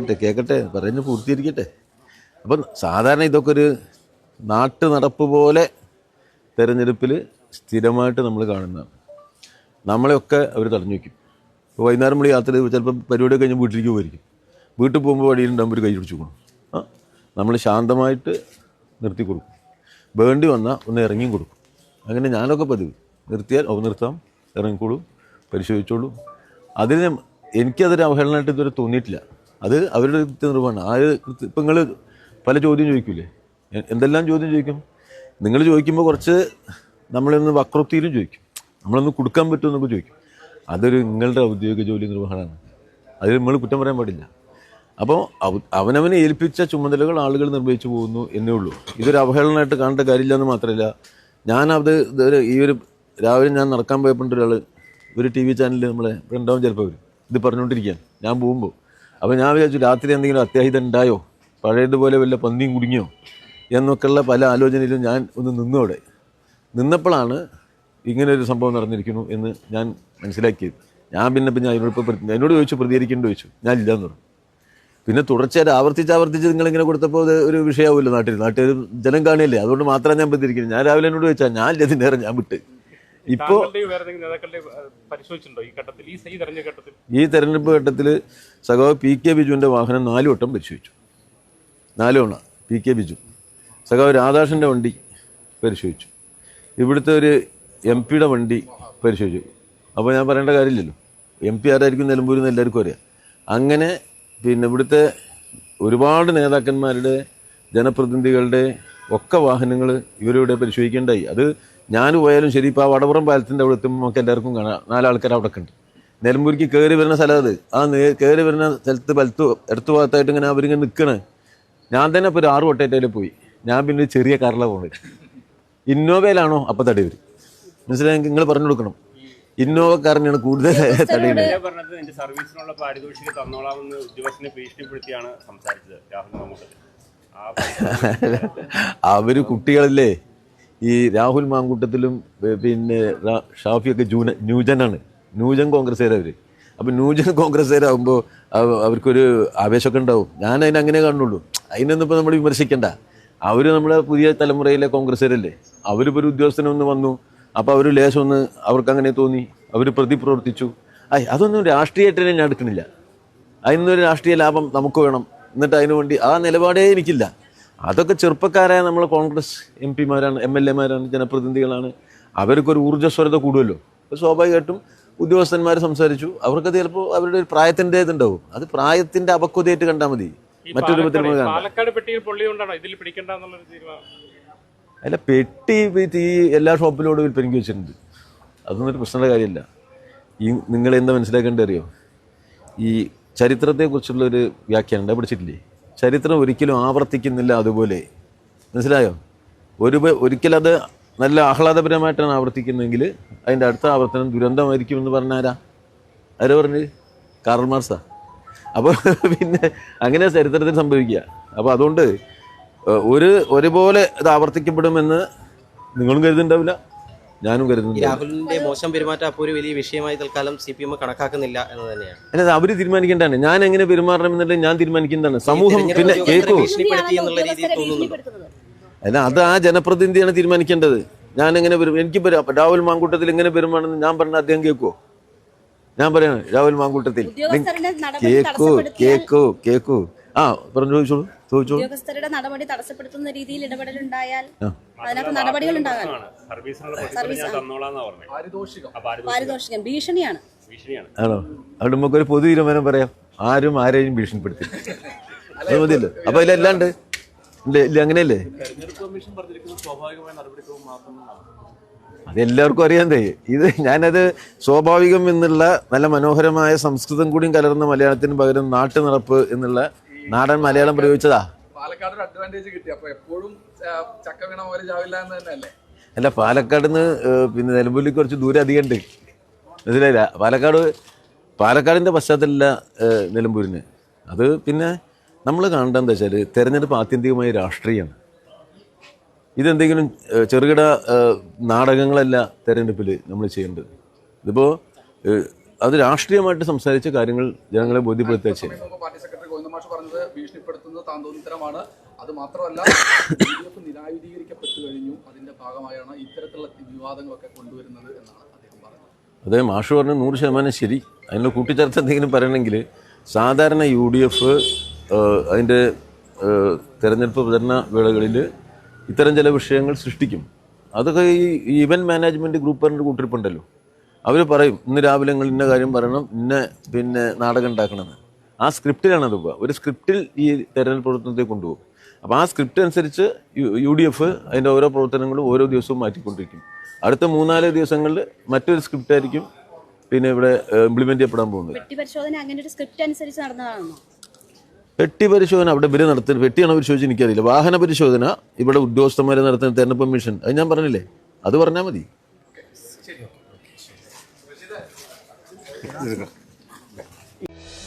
കേട്ടെ, കേക്കട്ടെ പറഞ്ഞ് പൂർത്തീകരിക്കട്ടെ. അപ്പം സാധാരണ ഇതൊക്കെ ഒരു നാട്ടു നടപ്പ് പോലെ തെരഞ്ഞെടുപ്പിൽ സ്ഥിരമായിട്ട് നമ്മൾ കാണുന്നതാണ്. നമ്മളെയൊക്കെ അവർ തടഞ്ഞു വയ്ക്കും. ഇപ്പോൾ വൈകുന്നേരം വിളി യാത്ര ചിലപ്പോൾ പരിപാടി കഴിഞ്ഞ് വീട്ടിലേക്ക് പോയിരിക്കും വീട്ടിൽ പോകുമ്പോൾ വഴിയിലുണ്ടാകുമ്പോൾ ഒരു കൈ പിടിച്ചു കൊടുക്കും. ആ നമ്മൾ ശാന്തമായിട്ട് നിർത്തി കൊടുക്കും. വേണ്ടി വന്നാൽ ഒന്ന് ഇറങ്ങിയും കൊടുക്കും. അങ്ങനെ ഞാനൊക്കെ പതിവ്. നിർത്തിയാൽ അവ നിർത്താം ഇറങ്ങിക്കോളും പരിശോധിച്ചോളൂ. അതിന് എനിക്കതൊരു അവഹേളനമായിട്ട് ഇതുവരെ തോന്നിയിട്ടില്ല. അത് അവരുടെ കൃത്യനിർവഹണം. ആ കൃത്യ ഇപ്പം നിങ്ങൾ പല ചോദ്യം ചോദിക്കൂലേ? എന്തെല്ലാം ചോദ്യം ചോദിക്കും? നിങ്ങൾ ചോദിക്കുമ്പോൾ കുറച്ച് നമ്മളൊന്ന് വക്രോക്തിയിലും ചോദിക്കും. നമ്മളൊന്ന് കൊടുക്കാൻ പറ്റുമെന്നൊക്കെ ചോദിക്കും. അതൊരു നിങ്ങളുടെ ഔദ്യോഗിക ജോലി നിർവഹണമാണ്. അതിൽ നമ്മൾ കുറ്റം പറയാൻ പാടില്ല. അപ്പോൾ അവ- അവനവനെ ഏൽപ്പിച്ച ചുമതലകൾ ആളുകൾ നിർവഹിച്ചു പോകുന്നു എന്നേ ഉള്ളൂ. ഇതൊരു അവഹേളനമായിട്ട് കാണേണ്ട കാര്യമില്ല എന്ന് മാത്രമല്ല ഞാനത് ഈ ഒരു രാവിലെ ഞാൻ നടക്കാൻ പോയപ്പോൾ ഒരാൾ ഒരു ടി വി ചാനലിൽ നമ്മളെ ഉണ്ടാവും ചിലപ്പോൾ അവർ ഇത് പറഞ്ഞുകൊണ്ടിരിക്കുകയാണ് ഞാൻ പോകുമ്പോൾ അപ്പോൾ ഞാൻ വിചാരിച്ചു രാത്രി എന്തെങ്കിലും അത്യാഹിതം ഉണ്ടായോ പഴയതുപോലെ വല്ല പന്നിയും കുടുങ്ങിയോ? എന്നൊക്കെയുള്ള പല ആലോചനയിലും ഞാൻ ഒന്ന് നിന്നോടെ. നിന്നപ്പോഴാണ് ഇങ്ങനെ ഒരു സംഭവം നടന്നിരിക്കുന്നു എന്ന് ഞാൻ മനസ്സിലാക്കിയത്. ഞാൻ പിന്നെ പിന്നെ അതിനോട് ഇപ്പോൾ എന്നോട് ചോദിച്ചു പ്രതികരിക്കേണ്ടി ചോദിച്ചു. ഞാൻ ഇല്ലാന്ന് പറഞ്ഞു. പിന്നെ തുടർച്ചയായിട്ട് ആവർത്തിച്ച് ആവർത്തിച്ച് നിങ്ങളിങ്ങനെ കൊടുത്തപ്പോൾ അത് ഒരു വിഷയമാവില്ല നാട്ടിൽ. നാട്ടിൽ ജനം കാണില്ലേ അതുകൊണ്ട് മാത്രമാണ് ഞാൻ പ്രതികരിക്കുന്നത് ഞാൻ രാവിലെ എന്നോട് ചോദിച്ചാൽ ഞാൻ ഇതിന്റെ ഞാൻ വിട്ട്. നേതാക്കളുടെ ഈ തെരഞ്ഞെടുപ്പ് ഘട്ടത്തിൽ? സഖാവ് പി കെ ബിജുവിന്റെ വാഹനം നാല് വട്ടം പരിശോധിച്ചു. നാല് തവണ പി കെ ബിജു. സഖാവ് രാധാകൃഷ്ണന്റെ വണ്ടി പരിശോധിച്ചു. ഇവിടുത്തെ ഒരു എം പിയുടെ വണ്ടി പരിശോധിച്ചു. അപ്പോൾ ഞാൻ പറയേണ്ട കാര്യമില്ലല്ലോ. എം പി ആരായിരിക്കും നിലമ്പൂരിൽ നിന്ന് എല്ലാവർക്കും അറിയാം. അങ്ങനെ പിന്നെ ഇവിടുത്തെ ഒരുപാട് നേതാക്കന്മാരുടെ ജനപ്രതിനിധികളുടെ ഒക്കെ വാഹനങ്ങൾ ഇവരിവിടെ പരിശോധിക്കേണ്ടായി. അത് ഞാൻ പോയാലും ശരി ഇപ്പോൾ ആ വടപുറം പാലത്തിന്റെ അവിടെ എത്തുമ്പോൾ നമുക്ക് എല്ലാവർക്കും കാണാം. നാലാൾക്കാർ അവിടെ ഉണ്ട് നിലമ്പൂരിക്ക് കയറി വരുന്ന സ്ഥലം അത്. ആ കയറി വരുന്ന സ്ഥലത്ത് വലത്ത് ഇടത്തു ഭാഗത്തായിട്ട് ഇങ്ങനെ അവരിങ്ങനെ നിൽക്കണേ. ഞാൻ തന്നെ ഇപ്പോൾ ഒരു ആറ് വട്ടേറ്റയിൽ പോയി. ഞാൻ പിന്നെ ഒരു ചെറിയ കാറിലാണ് പോകുന്നത് ഇന്നോവയിലാണോ? അപ്പം തടി വരും. മനസ്സിലായി? നിങ്ങൾ പറഞ്ഞു കൊടുക്കണം. ഇന്നോവ കാറിനാണ് കൂടുതൽ സർവീസിനുള്ള പാരിതോഷികം തന്നോളാമെന്ന് ഉദ്യോഗസ്ഥനെ ഭീഷണിപ്പെടുത്തിയാണ് സംസാരിച്ചത് രാഹുൽ മാമൂട്ടത്തിൽ ആ അവർ കുട്ടികളല്ലേ? ഈ രാഹുൽ മാങ്കൂട്ടത്തിലും പിന്നെ ഷാഫിയൊക്കെ ജൂന ന്യൂജനാണ്. ന്യൂജൻ കോൺഗ്രസ്സുകാരവർ അപ്പോൾ ന്യൂജൻ കോൺഗ്രസ്സുകാരാകുമ്പോൾ അവർക്കൊരു ആവേശമൊക്കെ ഉണ്ടാവും. ഞാൻ അതിനെ അങ്ങനെ കാണുള്ളൂ അതിനൊന്നും ഇപ്പോൾ നമ്മൾ വിമർശിക്കണ്ട. അവർ നമ്മുടെ പുതിയ തലമുറയിലെ കോൺഗ്രസ്സുകാരല്ലേ. അവരിപ്പോൾ ഒരു ഉദ്യോഗസ്ഥനൊന്ന് വന്നു. അപ്പോൾ അവർ ലേശം ഒന്ന് അവർക്ക് അങ്ങനെ തോന്നി. അവർ പ്രതി പ്രവർത്തിച്ചു. അയ് അതൊന്നും രാഷ്ട്രീയമായിട്ട് ഞാൻ എടുക്കണില്ല അതിനൊരു രാഷ്ട്രീയ ലാഭം നമുക്ക് വേണം. എന്നിട്ട് അതിനു വേണ്ടി ആ നിലപാടേ എനിക്കില്ല. അതൊക്കെ ചെറുപ്പക്കാരായ നമ്മൾ കോൺഗ്രസ് എം പിമാരാണ് എം എൽ എമാരാണ് ജനപ്രതിനിധികളാണ്. അവർക്കൊരു ഊർജസ്വരത കൂടുമല്ലോ അപ്പോൾ സ്വാഭാവികമായിട്ടും ഉദ്യോഗസ്ഥന്മാർ സംസാരിച്ചു. അവർക്ക് ചിലപ്പോൾ അവരുടെ ഒരു പ്രായത്തിന്റെ ഇതുണ്ടാവും അത് പ്രായത്തിന്റെ അപക്വതയായിട്ട് കണ്ടാൽ മതി. മറ്റൊരു അല്ല പെട്ടി ഈ എല്ലാ ഷോപ്പിലൂടെ വിൽപ്പനയ്ക്ക് വെച്ചിട്ടുണ്ട്. അതൊന്നും ഒരു പ്രശ്നമുള്ള കാര്യമില്ല. ഈ നിങ്ങളെന്താ മനസ്സിലാക്കേണ്ടത് അറിയോ? ഈ ചരിത്രത്തെക്കുറിച്ചുള്ള ഒരു വ്യാഖ്യാനം ഉണ്ടാ. പഠിച്ചിട്ടില്ലേ ചരിത്രം ഒരിക്കലും ആവർത്തിക്കുന്നില്ല അതുപോലെ. മനസ്സിലായോ? ഒരു ഒരിക്കലത് നല്ല ആഹ്ലാദപരമായിട്ടാണ് ആവർത്തിക്കുന്നതെങ്കിൽ അതിന്റെ അടുത്ത ആവർത്തനം ദുരന്തമായിരിക്കും എന്ന് പറഞ്ഞ ആരാ? പറഞ്ഞു കാർമാർസാ അപ്പോൾ പിന്നെ അങ്ങനെ ചരിത്രത്തിൽ സംഭവിക്കുക. അപ്പോൾ അതുകൊണ്ട് ഒരു ഒരുപോലെ ഇത് ആവർത്തിക്കപ്പെടുമെന്ന് നിങ്ങളും കരുതുന്നുണ്ടാവില്ല? ഞാനും കരുതുന്നു രാഹുലിന്റെ മോശം പെരുമാറ്റം അപ്പോൾ ഒരു വലിയ വിഷയമായി തൽക്കാലം സി പി എം കണക്കാക്കുന്നില്ല എന്ന് തന്നെയാണ്. അല്ല അവർ തീരുമാനിക്കേണ്ടതാണ്. ഞാൻ എങ്ങനെ പെരുമാറണം എന്നുള്ളത് ഞാൻ തീരുമാനിക്കുന്നതാണ് സമൂഹം പിന്നെ കേൾക്കൂ എന്നുള്ള രീതിയിൽ തോന്നുന്നുണ്ടോ? അല്ല അത് ആ ജനപ്രതിനിധിയാണ് തീരുമാനിക്കേണ്ടത്. ഞാൻ എങ്ങനെ എനിക്ക് പെരു- രാഹുൽ മാങ്കൂട്ടത്തിൽ എങ്ങനെ പെരുമാണെന്ന് ഞാൻ പറഞ്ഞ അദ്ദേഹം കേൾക്കുവോ ഞാൻ പറയാണ് രാഹുൽ മാങ്കൂട്ടത്തിൽ. കേക്കൂ കേക്കൂ കേക്കൂ. ആ പറഞ്ഞു ചോദിച്ചോളൂ. ചോദിച്ചോളൂ. ഉദ്യോഗസ്ഥരുടെ നടപടി തടസ്സപ്പെടുത്തുന്ന രീതിയിൽ ഇടപെടലുണ്ടായാൽ. അതിനകത്ത് നടപടികൾ ഉണ്ടാകാൻ പാരിതോഷികം. ഭീഷണിയാണ്. ഭീഷണിയാണ്. ആണോ? അവിടെ നമുക്കൊരു പൊതു തീരുമാനം പറയാം. ആരും ആരെയും ഭീഷണിപ്പെടുത്തി അത് മതിയല്ലോ. അപ്പൊ അതിലല്ലാണ്ട് ഇല്ല അങ്ങനെയല്ലേ? അതെല്ലാവർക്കും അറിയാന്തേ ഇത് ഞാനത് സ്വാഭാവികം എന്നുള്ള നല്ല മനോഹരമായ സംസ്കൃതം കൂടിയും കലർന്ന മലയാളത്തിന് പകരം നാട്ടു നടപ്പ് എന്നുള്ള നാടൻ മലയാളം പ്രയോഗിച്ചതാ? പാലക്കാട് അഡ്വാന്റേജ് കിട്ടി. അപ്പൊ എപ്പോഴും ചക്ക വീണ പോലെ ചാവില്ല എന്ന് തന്നെയല്ലേ? അല്ല പാലക്കാട് നിന്ന് പിന്നെ നിലമ്പൂരിൽ കുറച്ച് ദൂരം അധികം ഉണ്ട് മനസ്സിലായില്ല? പാലക്കാട് പാലക്കാടിന്റെ പശ്ചാത്തലമില്ല നിലമ്പൂരിന്. അത് പിന്നെ നമ്മൾ കാണേണ്ടത് എന്താ വെച്ചാൽ തെരഞ്ഞെടുപ്പ് ആത്യന്തികമായി രാഷ്ട്രീയമാണ്. ഇതെന്തെങ്കിലും ചെറുകിട നാടകങ്ങളല്ല തിരഞ്ഞെടുപ്പിൽ നമ്മൾ ചെയ്യേണ്ടത്. ഇതിപ്പോൾ അത് രാഷ്ട്രീയമായിട്ട് സംസാരിച്ച കാര്യങ്ങൾ ജനങ്ങളെ ബോധ്യപ്പെടുത്തുക ചെയ്യണം. ഭീഷണിപ്പെടുത്തുന്നത് താന്തോന്നിത്തരമാണ്. അത് മാത്രമല്ല യു ഡി എഫ് നിരായുധീകരിക്കപ്പെട്ടു കഴിഞ്ഞു. അതിന്റെ ഭാഗമായാണ് ഇത്തരത്തിലുള്ള വിവാദങ്ങളൊക്കെ കൊണ്ടുവരുന്നത് എന്നാണ് അദ്ദേഹം പറഞ്ഞത്. അതെ മാഷു പറഞ്ഞ നൂറ് ശതമാനം ശരി. അതിനുള്ള കൂട്ടിച്ചേർത്ത് എന്തെങ്കിലും പറയണമെങ്കിൽ സാധാരണ യു ഡി എഫ് അതിന്റെ തെരഞ്ഞെടുപ്പ് പ്രചരണ വേളകളിൽ ഇത്തരം ചില വിഷയങ്ങൾ സൃഷ്ടിക്കും. അതൊക്കെ ഈ ഇവന്റ് മാനേജ്മെന്റ് ഗ്രൂപ്പ് പറഞ്ഞൊരു കൂട്ടിരിപ്പുണ്ടല്ലോ. അവർ പറയും ഇന്ന് രാവിലെ നിങ്ങൾ ഇന്ന കാര്യം പറയണം ഇന്ന പിന്നെ നാടകം ഉണ്ടാക്കണമെന്ന്. ആ സ്ക്രിപ്റ്റിലാണ് അത് പോവുക ഒരു സ്ക്രിപ്റ്റിൽ ഈ തെരഞ്ഞെടുപ്പ് പ്രവർത്തനത്തെ കൊണ്ടുപോകും. അപ്പോൾ ആ സ്ക്രിപ്റ്റ് അനുസരിച്ച് യു- യു ഡി എഫ് അതിന്റെ ഓരോ പ്രവർത്തനങ്ങളും ഓരോ ദിവസവും മാറ്റിക്കൊണ്ടിരിക്കും. അടുത്ത മൂന്നാൽ ദിവസങ്ങളിൽ മറ്റൊരു സ്ക്രിപ്റ്റ് ആയിരിക്കും പിന്നെ ഇവിടെ ഇംപ്ലിമെന്റ് ചെയ്യപ്പെടാൻ പോകുന്നത്. വെട്ടി പരിശോധന അങ്ങനെ ഒരു സ്ക്രിപ്റ്റ് അനുസരിച്ച് നടന്നതാണെന്നോ പെട്ടി പരിശോധന അവിടെ ഇവർ നടത്തുന്നത് പെട്ടിയാണോ പരിശോധിച്ച് എനിക്കറിയില്ല. വാഹന പരിശോധന ഇവിടെ ഉദ്യോഗസ്ഥന്മാരെ നടത്തുന്ന തെരഞ്ഞെടുപ്പ് കമ്മീഷൻ. അത് ഞാൻ പറഞ്ഞില്ലേ? അത് പറഞ്ഞാൽ മതി.